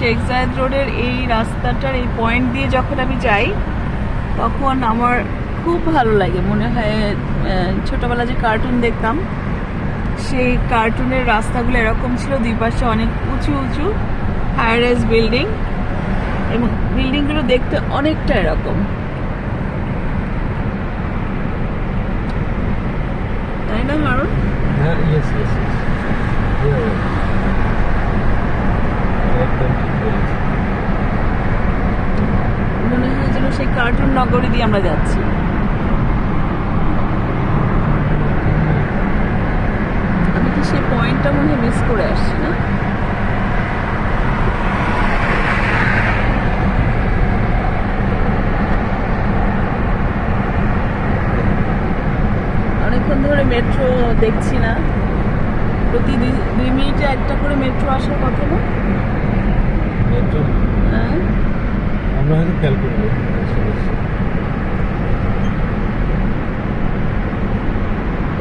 শেখ জায়েদ রোডের এই রাস্তাটার এই পয়েন্ট দিয়ে যখন আমি যাই, তখন আমার খুব ভালো লাগে। মনে হয় ছোটবেলা যে কার্টুন দেখতাম, সেই কার্টুনের রাস্তাগুলো এরকম ছিল, দুই পাশে অনেক উঁচু উঁচু হাই রাইজ বিল্ডিং এবং বিল্ডিংগুলো দেখতে অনেকটা এরকম। তাই না, হারুন? হ্যাঁ ইয়েস ইয়েস ইয়েস একদম ঠিক বলেছি মনে হয় যেন সেই কার্টুন নগরী দিয়ে আমরা যাচ্ছি। আমি কি সেই পয়েন্টটা মনে মিস করে আসছি না? অনেকক্ষণ ধরে মেট্রো দেখছি না। প্রতি দুই দুই মিনিটে একটা করে মেট্রো আসার কথা না? মেট্রো হ্যাঁ। আমরা খেয়াল করব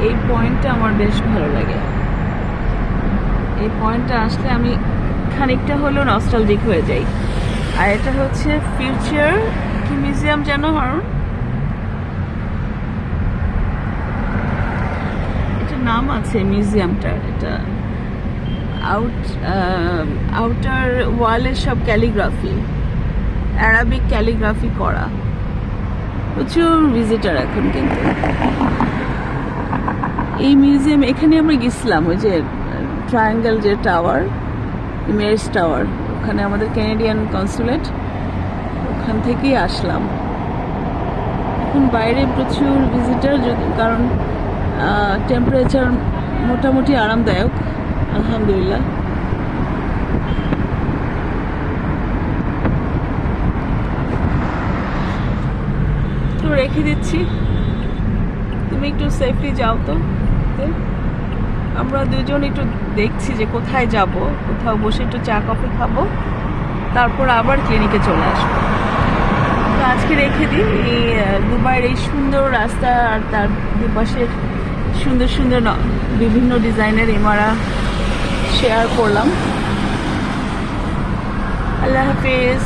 এই পয়েন্টটা আমার বেশ ভালো লাগে। এই পয়েন্টটা আসলে আমি খানিকটা হলেও নস্টালজিক হয়ে যাই। আর এটা হচ্ছে ফিউচার কি মিউজিয়াম যেন হরণ এটা নাম আছে মিউজিয়ামটার এটা আউট আউটার ওয়ালের সব ক্যালিগ্রাফি অ্যারাবিক ক্যালিগ্রাফি করা। প্রচুর ভিজিটার এখন কিন্তু। এই মিউজিয়াম এখানে আমরা গেছিলাম, ওই যে ট্রায়াঙ্গেল যে টাওয়ার ইমেজ টাওয়ার ওখানে আমাদের ক্যানেডিয়ান কনসুলেট ওখান থেকেই আসলাম। এখন বাইরে প্রচুর ভিজিটার যদি, কারণ টেম্পারেচার মোটামুটি আরামদায়ক, আলহামদুলিল্লাহ। রেখে দিচ্ছি। তুমি একটু সেফলি যাও তো। আমরা দুজন একটু দেখছি যে কোথায় যাব। কোথাও বসে একটু চা, কফি খাব। তারপর আবার ক্লিনিকে চলে আসব। তো আজকে রেখে দিই। এই দুবাইয়ের এই সুন্দর রাস্তা আর তার দুপাশের সুন্দর সুন্দর বিভিন্ন ডিজাইনের ইমারা শেয়ার করলাম। আল্লাহ হাফিজ।